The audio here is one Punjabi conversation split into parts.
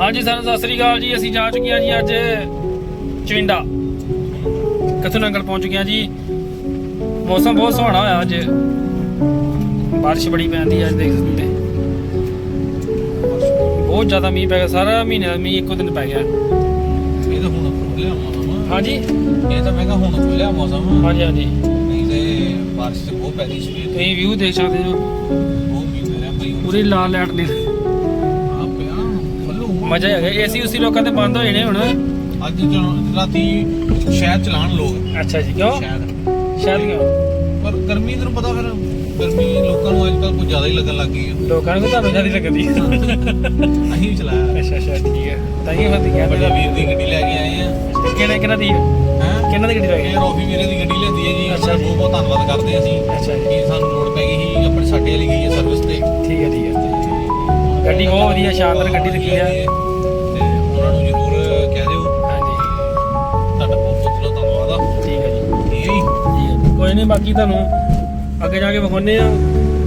ਹਾਂਜੀ ਸਾਨੂੰ ਸਤਿ ਸ੍ਰੀ ਅਕਾਲ ਜੀ। ਅਸੀਂ ਜਾ ਚੁੱਕੇ ਹਾਂ ਜੀ ਅੱਜ ਚਵਿੰਡਾ। ਕਿੱਥੋਂ ਨੰਗਲ ਪਹੁੰਚ ਗਏ ਹਾਂ ਜੀ? ਮੌਸਮ ਬਹੁਤ ਸੁਹਾਣਾ ਹੋਇਆ ਅੱਜ। ਬਾਰਿਸ਼ ਬੜੀ ਪੈਂਦੀ ਅੱਜ ਦੇਖ ਸਕਦੇ ਬਹੁਤ ਜ਼ਿਆਦਾ ਮੀਂਹ ਪੈ ਗਿਆ ਸਾਰਾ ਮਹੀਨੇ ਮੀਂਹ ਇੱਕੋ ਦਿਨ ਪੈ ਗਿਆ। ਇਹ ਤਾਂ ਹੁਣ ਖੁੱਲਿਆ ਮੌਸਮ। ਹਾਂਜੀ। ਇਹ ਤਾਂ ਮੈਂ ਕਿਹਾ ਹੁਣ ਖੁੱਲਿਆ ਮੌਸਮ। ਹਾਂਜੀ ਹਾਂਜੀ। ਨਹੀਂ ਤੇ ਬਾਰਿਸ਼ ਤੇ ਬਹੁਤ ਪੈਦੀ ਸਵੇਰ ਤੇ ਤੁਸੀਂ ਵਿਊ ਦੇਖ ਸਕਦੇ ਹੋ। ਬਹੁਤ ਮੀਂਹ ਪੈ ਰਿਹਾ ਭਾਈ ਪੂਰੀ ਲਾਲ ਲਾਈਟ ਦੀ ਆ ਪਿਆ ਖੁੱਲੂ ਮਜ਼ਾ ਹੀ ਆ ਗਿਆ। ਏਸੀ ਉਸੀ ਲੋਕਾਂ ਦੇ ਬੰਦ ਹੋ ਜਾਣੇ ਹੁਣ। ਅੱਜ ਜਦੋਂ ਰਾਤੀ ਸ਼ਾਇਦ ਚਲਾਣ ਲੋਕ। ਅੱਛਾ ਜੀ ਕਿਉਂ? ਸ਼ਾਇਦ ਸ਼ਾਇਦ ਕਿਉਂ? ਪਰ ਗਰਮੀ ਤੈਨੂੰ ਪਤਾ ਫਿਰ ਗਰਮੀ ਲੋਕਾਂ ਨੂੰ ਅੱਜ ਕੱਲ ਕੁਝ ਜ਼ਿਆਦਾ ਹੀ ਲੱਗਣ ਲੱਗ ਗਈ ਹੈ ਲੋਕਾਂ ਨੂੰ ਤੁਹਾਨੂੰ ਜ਼ਿਆਦਾ ਲੱਗਦੀ। ਅਸੀਂ ਵੀ ਚਲਾਇਆ। ਅੱਛਾ ਅੱਛਾ ਠੀਕ ਹੈ ਤਾਂ ਹੀ ਫਿਰ ਗਿਆ ਬੜੇ ਵੀਰ ਦੀ ਗੱਡੀ ਲੈ ਕੇ ਆਏ ਆ। ਕਿਹਨਾਂ ਕਿਹਨਾਂ ਦੀ? ਹੈ? ਕਿਹਨਾਂ ਦੀ ਗੱਡੀ ਲੱਗੀ ਇਹ ਰੋਫੀ ਵੀਰੇ ਦੀ ਗੱਡੀ ਲੈਂਦੀ ਹੈ ਜੀ। ਅੱਛਾ ਅੱਛਾ ਜੀ। ਬਹੁਤ ਬਹੁਤ ਧੰਨਵਾਦ ਕਰਦੇ ਹਾਂ ਅਸੀਂ। ਅੱਛਾ ਜੀ। ਕਿ ਸਾਨੂੰ ਲੋੜ ਪੈ ਗਈ ਸੀ ਆਪਣੇ ਸਾਡੇ ਵਾਲੀ ਗਈ ਹੈ ਸਰਵਿਸ ਹੈ ਹੈ ਗੱਡੀ ਬਹੁਤ ਵਧੀਆ ਸ਼ਾਨਦਾਰ ਗੱਡੀ ਲੱਗੀ ਆ। ਤੇ ਉਹਨਾਂ ਨੂੰ ਜ਼ਰੂਰ ਕਹਿ ਦਿਓ। ਹਾਂਜੀ। ਤੁਹਾਡਾ ਬਹੁਤ ਬਹੁਤ ਦਿਲੋਂ ਧੰਨਵਾਦ ਆ। ਠੀਕ ਹੈ ਜੀ। ਇਹ ਹੀ ਠੀਕ ਹੈ ਕੋਈ ਨਹੀਂ ਬਾਕੀ ਤੁਹਾਨੂੰ ਅੱਗੇ ਜਾ ਕੇ ਵਿਖਾਉਨੇ ਆ।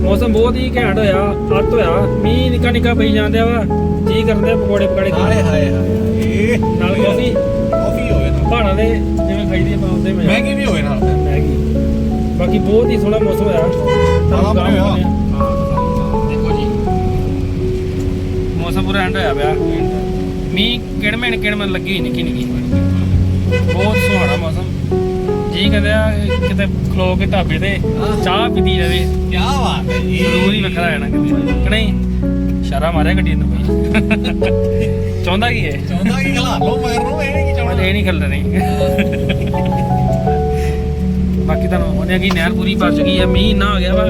ਮੌਸਮ ਬਹੁਤ ਹੀ ਘੈਂਟ ਹੋਇਆ ਅੱਤ ਹੋਇਆ ਮੀਂਹ ਨਿੱਕਾ ਨਿੱਕਾ ਪਈ ਜਾਂਦਿਆ ਵਾ। ਜੀ ਕਰਦੇ ਆ ਪਕੌੜੇ ਪਕਾੜੇ ਹਾਏ ਹਾਏ ਹਾਏ ਨਾਲ ਕਾਫੀ। ਕਾਫੀ ਹੋਵੇ ਨਾਲ। ਪਹਾੜਾਂ ਦੇ ਜਿਵੇਂ ਖਾਈਦੀ ਆਪਾਂ ਉਹਦੇ ਮੈਂ। ਮੈਗੀ ਵੀ ਹੋਵੇ ਨਾਲ। ਮੈਗੀ। ਬਾਕੀ ਬਹੁਤ ਹੀ ਸੋਹਣਾ ਮੌਸਮ ਹੋਇਆ। ਪੂਰਾ ਐਂਡ ਹੋਇਆ ਪਿਆ। ਮੀਂਹ ਕਿਣਮਣ ਕਿਣਮਣ ਲੱਗੀ ਨਿੱਕੀ ਨਿੱਕੀ। ਬਹੁਤ ਸੁਹਾਣਾ ਮੌਸਮ। ਜੀ ਕਹਿੰਦੇ ਆ ਕਿਤੇ ਖਲੋ ਕੇ ਢਾਬੇ ਤੇ ਚਾਹ ਪੀਤੀ ਜਾਵੇ। ਕੀ ਬਾਤ ਹੈ ਜੀ। ਜ਼ਰੂਰ ਹੀ ਵੱਖਰਾ ਕਿਤੇ। ਕਿ ਨਹੀਂ? ਇਸ਼ਾਰਾ ਮਾਰਿਆ ਗੱਡੀ ਨੂੰ ਕੋਈ। ਚਾਹੁੰਦਾ ਕੀ ਹੈ? ਚਾਹੁੰਦਾ ਕਿ ਖਲਾ ਲਓ ਮਗਰ ਨੂੰ ਇਹ ਨਹੀਂ ਚਾਹੁੰਦਾ। ਇਹ ਨਹੀਂ ਖੱਲਣੀ ਬਾਕੀ ਤੁਹਾਨੂੰ ਉਹਨੇ ਕੀ ਨਹਿਰ ਪੂਰੀ ਭਰ ਚੁੱਕੀ ਹੈ। ਮੀਂਹ ਨਾ ਹੋ ਗਿਆ ਵਾ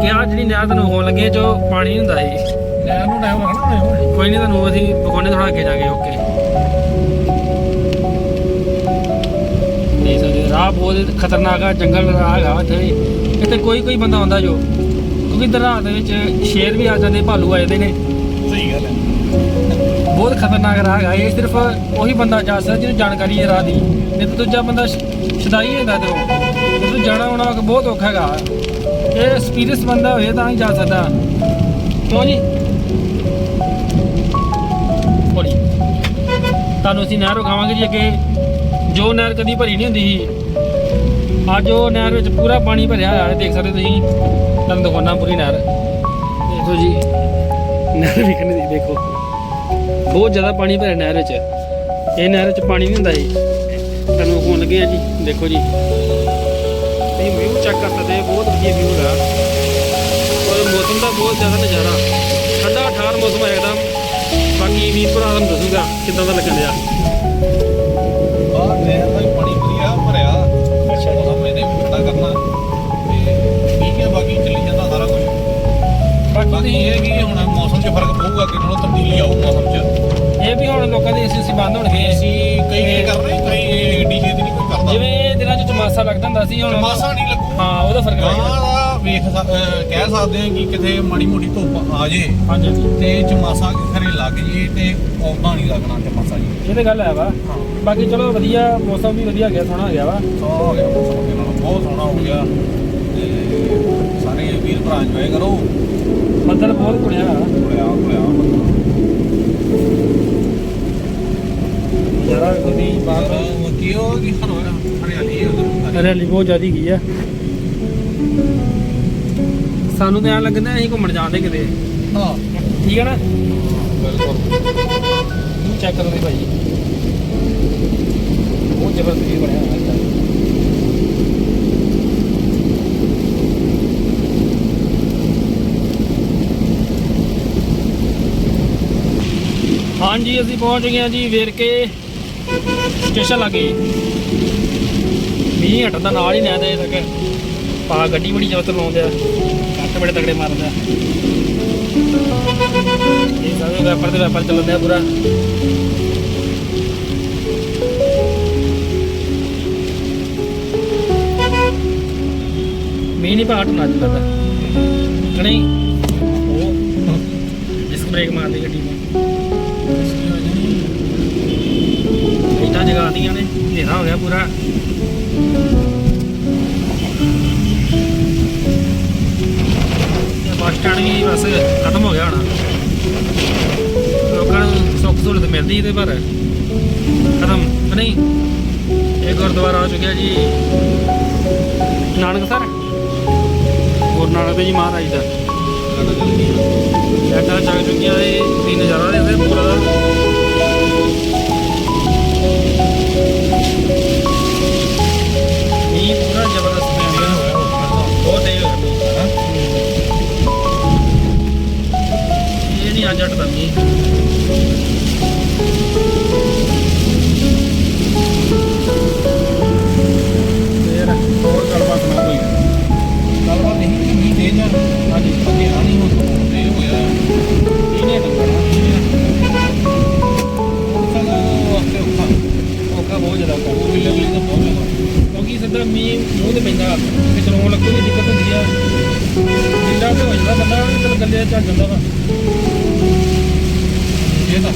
ਕਿ ਆ ਜਿਹੜੀ ਨਹਿਰ ਤੁਹਾਨੂੰ ਹੋਣ ਲੱਗੇ ਜੋ ਪਾਣੀ ਹੁੰਦਾ ਸੀ ਨੂੰ ਟਾਈਮ ਲੱਗਣਾ ਹੋਣੇ ਕੋਈ ਨਹੀਂ ਤੁਹਾਨੂੰ ਅਸੀਂ ਵਿਖਾਉਣੇ ਥੋੜਾ ਅੱਗੇ ਜਾ ਕੇ ਓਕੇ ਨਹੀਂ ਰਾਹ ਬਹੁਤ ਖਤਰਨਾਕ ਆ ਜੰਗਲ ਰਾਹ ਹੈਗਾ ਇੱਥੇ ਇੱਥੇ ਕੋਈ ਕੋਈ ਬੰਦਾ ਆਉਂਦਾ ਜੋ ਕਿਉਂਕਿ ਇੱਧਰ ਰਾਤ ਦੇ ਵਿੱਚ ਸ਼ੇਰ ਵੀ ਆ ਜਾਂਦੇ ਭਾਲੂ ਆ ਜਾਂਦੇ ਨੇ। ਸਹੀ ਗੱਲ ਹੈ ਬਹੁਤ ਖਤਰਨਾਕ ਰਾਹ ਹੈਗਾ ਇਹ ਸਿਰਫ ਉਹੀ ਬੰਦਾ ਜਾ ਸਕਦਾ ਜਿਹਨੂੰ ਜਾਣਕਾਰੀ ਹੈ ਰਾਹ ਦੀ। ਨਹੀਂ ਤਾਂ ਦੂਜਾ ਬੰਦਾ ਸ਼ਦਾਈ ਹੁੰਦਾ ਤੇ ਉਹ। ਜਿਹਨੂੰ ਜਾਣਾ ਆਉਣਾ ਬਹੁਤ ਔਖਾ ਹੈਗਾ। ਇਹ ਐਕਸਪੀਰੀਅੰਸ ਬੰਦਾ ਹੋਏ ਤਾਂ ਹੀ ਜਾ ਸਕਦਾ। ਕਿਉਂ ਜੀ? ਤੁਹਾਨੂੰ ਅਸੀਂ ਨਹਿਰ ਵਿਖਾਵਾਂਗੇ ਜੀ ਅੱਗੇ। ਜੋ ਨਹਿਰ ਕਦੀ ਭਰੀ ਨਹੀਂ ਹੁੰਦੀ ਸੀ। ਅੱਜ ਉਹ ਨਹਿਰ ਵਿੱਚ ਪੂਰਾ ਪਾਣੀ ਭਰਿਆ ਹੋਇਆ ਹੈ, ਦੇਖ ਸਕਦੇ ਤੁਸੀਂ। ਤੁਹਾਨੂੰ ਦਿਖਾਉਣਾ ਪੂਰੀ ਨਹਿਰ। ਦੇਖੋ ਜੀ। ਨਹਿਰ ਵਿਖਣੀ ਦੀ, ਦੇਖੋ। ਬਹੁਤ ਜ਼ਿਆਦਾ ਪਾਣੀ ਭਰਿਆ ਨਹਿਰ ਵਿੱਚ। ਇਹ ਨਹਿਰ ਵਿੱਚ ਪਾਣੀ ਨਹੀਂ ਹੁੰਦਾ ਜੀ। ਤੁਹਾਨੂੰ ਹੋਣ ਲੱਗੇ ਆ ਜੀ। ਦੇਖੋ ਜੀ। ਇਹ ਵਿਊ ਚੈੱਕ ਕਰ ਸਕਦੇ ਬਹੁਤ ਵਧੀਆ ਵਿਊ ਹੈ ਔਰ ਮੌਸਮ ਦਾ ਬਹੁਤ ਜ਼ਿਆਦਾ ਨਜ਼ਾਰਾ। ਠੰਡਾ, ਠਾਰ ਮੌਸਮ ਹੈ ਇੱਕਦਮ। ਬਾਕੀ ਵੀਰ ਭਰਾ ਤੁਹਾਨੂੰ ਦੱਸੂਗਾ ਕਿੱਦਾਂ ਦਾ ਲੱਗਣ ਡਿਆ। ਬਾਹਰ ਨਹਿਰ ਦਾ ਵੀ ਪਾਣੀ ਵਧੀਆ ਭਰਿਆ। ਅੱਛਾ। ਮੌਸਮ ਇਹਨੇ ਵੀ ਠੰਡਾ ਕਰਨਾ। ਤੇ ਠੀਕ ਹੈ ਬਾਕੀ ਚੱਲੀ ਜਾਂਦਾ ਸਾਰਾ ਕੁਝ ਬਾਕੀ ਬਾਕੀ ਤੁਸੀਂ ਇਹ ਹੈ ਕਿ ਹੁਣ ਮੌਸਮ 'ਚ ਫ਼ਰਕ ਪਊਗਾ ਕਿ ਨਾਲੋਂ ਤਬਦੀਲੀ ਆਊ ਮੌਸਮ 'ਚ। ਇਹ ਵੀ ਹੁਣ ਲੋਕਾਂ ਦੇ ਏਸੀ ਸੀ ਬੰਦ ਹੋਣਗੇ। ਅਸੀਂ ਕਈ ਕਈ ਕਰ ਰਹੇ ਕਈ ਏਡੀ ਛੇਤੀ ਨਹੀਂ ਕੋਈ ਕਰਦਾ। ਜਿਵੇਂ ਇਹ ਦਿਨਾਂ 'ਚ ਚਮਾਸਾ ਲੱਗਦਾ ਹੁੰਦਾ ਸੀ ਹੁਣ ਮਾਸਾ ਨਹੀਂ ਹਾਂ ਉਹਦਾ ਫ਼ਰਕ ਗਾਂ ਪੈ ਗਿਆ। ਦਾ ਵੇਖ ਸਕ- ਅਹ ਕਹਿ ਸਕਦੇ ਹਾਂ ਕਿ ਕਿਤੇ ਮਾੜੀ ਮੋਟੀ ਧੁੱਪ ਆ ਜੇ ਹਾਂਜੀ ਹਾਂਜੀ। ਤੇ ਚਮਾਸਾ ਖਰੇ ਲੱਗ ਜੇ ਤੇ ਔਦਾ ਨਹੀਂ ਲੱਗਣਾ ਚਮਾਸਾ ਜੀ। ਇਹ ਤਾਂ ਗੱਲ ਹੈ ਵਾ। ਹਾਂ। ਬਾਕੀ ਚਲੋ ਵਧੀਆ ਮੌਸਮ ਵੀ ਵਧੀਆ ਗਿਆ ਸੋਹਣਾ ਗਿਆ ਵਾ। ਸੋਹਣਾ ਹੋ ਗਿਆ ਮੌਸਮ ਅੱਗੇ ਨਾਲੋਂ ਬਹੁਤ ਸੋਹਣਾ ਹੋ ਗਿਆ। ਤੇ ਸਾਰੇ ਵੀਰ ਭਰਾ ਇੰਜੋਏ ਕਰੋ। ਬੱਦਲ ਬਹੁਤ ਕੁੜਿਆ ਕੁੜਿਆ ਕੁੜਿਆ ਜਰਾ ਕੋਈ ਬਾਹਰ। ਕੀ ਹੋ ਕੀ ਹਰੋ ਹਰਿਆਲੀ ਹੈ ਉਧਰ। ਹਰਿਆਲੀ ਬਹੁਤ ਜ਼ਿਆਦੀ ਗਈ ਆ। ਸਾਨੂੰ ਤਾਂ ਐਂ ਲੱਗਦਾ ਅਸੀਂ ਘੁੰਮਣ ਜਾਂਦੇ ਕਿਤੇ। ਹਾਂ। ਠੀਕ ਹੈ ਨਾ? ਬਿਲਕੁਲ। ਚੈੱਕ ਕਰੋ ਜੀ ਭਾਈ। ਬਹੁਤ ਜ਼ਬਰਦਸਤ ਵੀ ਬਣਿਆ ਹੋਇਆ ਹੈ ਹਾਂਜੀ ਅਸੀਂ ਪਹੁੰਚ ਗਏ ਹਾਂ ਜੀ ਵੇਰਕੇ ਸਟੇਸ਼ਨ ਲੱਗੇ। ਮੀਂਹ ਹਟਦਾ ਨਾਲ ਹੀ ਨਾ ਦੇ ਤੱਕ ਪਾ ਗੱਡੀ ਬੜੀ ਜ਼ਬਰਦਸਤ ਲਾਉਂਦੇ। ਆ ਕੱਟ ਬੜੇ ਤਗੜੇ ਮਾਰਦਾ ਇਹ ਸਾਰੇ ਵੈਪਰ ਤੇ ਵੈਪਰ ਚੱਲਦੇ ਆ ਪੂਰਾ। ਮੀਂਹ ਨਹੀਂ ਪਾਟ ਨਾ ਚੱਲਦਾ ਕਣੀ ਉਹ ਡਿਸਕ ਬ੍ਰੇਕ ਮਾਰਦੀ ਗੱਡੀ ਨੂੰ। ਲਾਈਟਾਂ ਜਗਾਉਂਦੀਆਂ ਨੇ। ਹਨੇਰਾ ਹੋ ਗਿਆ ਪੂਰਾ। ਇਹ ਬੱਸ ਖਤਮ ਹੋ ਗਿਆ ਹੋਣਾ। ਲੋਕਾਂ ਨੇ ਮਿਲਦੀ ਇਹਦੇ ਪਰ। ਖਤਮ। ਨਹੀਂ ਇਹ ਗੁਰਦੁਆਰਾ ਆ ਚੁੱਕਿਆ ਜੀ। ਨਾਨਕ ਸਰ? ਗੁਰੂ ਨਾਨਕ ਦੇਵ ਜੀ ਮਹਾਰਾਜ ਦਾ। ਐਡਾ ਚੱਕ ਚੁੱਕੀਆਂ ਇਹ ਨਜ਼ਾਰਾ ਦੇ ਪੂਰਾ। ਇਹ ਨਹੀਂ ਅੱਜ ਹਟਦਾ ਮੀਂਹ ਫੇਰ ਹੋਰ ਗੱਲਬਾਤ ਸੁਣਾ ਕੋਈ ਗੱਲਬਾਤ ਨਹੀਂ ਕਿ ਮੀਂਹ ਤੇਜ਼ ਆ ਅੱਜ ਅੱਗੇ ਆਣੀ ਹੋ ਤੇ ਹੋਇਆ ਇਹਨੇ ਟੱਕਰ ਸਾਨੂੰ ਵਾਸਤੇ ਔਖਾ ਔਖਾ ਬਹੁਤ ਜ਼ਿਆਦਾ ਔਖਾ ਉਹ ਮਿਲੇ ਮਿਲੇ ਤਾਂ ਬਹੁਤ ਜ਼ਿਆਦਾ ਕਿਉਂਕਿ ਸਿੱਧਾ ਮੀਂਹ ਮੂੰਹ ਤੇ ਪੈਂਦਾ ਤੇ ਚਲਾਉਣ ਲੱਗੂ ਦੀ ਦਿੱਕਤ ਹੁੰਦੀ ਆ ਜਿੰਦਾ ਤੇ ਹੋ ਜਾਂਦਾ ਬੰਦਾ ਚਲ ਗੱਲੇ ਚੱਲ ਜਾਂਦਾ ਵਾ ਇਹ ਤਾਂ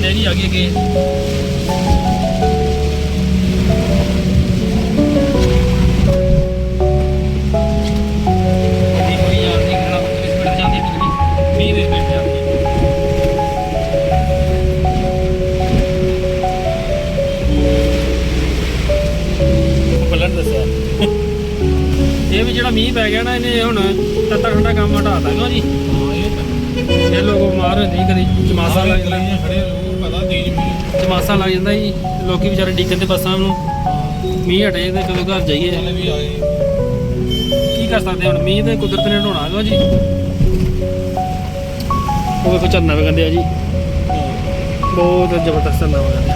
ਤੇ ਆ ਗਏ ਅੱਗੇ ਹੁਣ ਤੱਤਾ ਠੰਡਾ ਕੰਮ ਹਟਾਤਾ ਕਿਉਂ ਜੀ? ਹਾਂ ਇਹ ਲੋਕ ਬਿਮਾਰ ਹੁੰਦੇ ਸੀ ਕਦੀ ਚਮਾਸਾ ਲੱਗ ਜਾਂਦਾ। ਖੜੇ ਲੋਕ ਪਤਾ ਤੇਜ਼ ਮੀਂਹ ਚਮਾਸਾ ਲੱਗ ਜਾਂਦਾ ਜੀ ਲੋਕੀ ਵਿਚਾਰੇ ਡਿੱਗਣ ਤੇ ਬੱਸਾਂ ਨੂੰ ਮੀਂਹ ਹਟੇ ਤੇ ਕਦੋਂ ਘਰ ਜਾਈਏ। ਕੀ ਕਰ ਸਕਦੇ ਹੁਣ? ਮੀਂਹ ਤੇ ਕੁਦਰਤ ਨੇ ਢੋਣਾ ਹੈਗਾ ਜੀ? ਉਹ ਵੇਖੋ ਝਰਨਾ ਵਗੰਦੇ ਆ ਜੀ। ਬਹੁਤ ਜ਼ਬਰਦਸਤ ਝਰਨਾ ਵਗੰਦੇ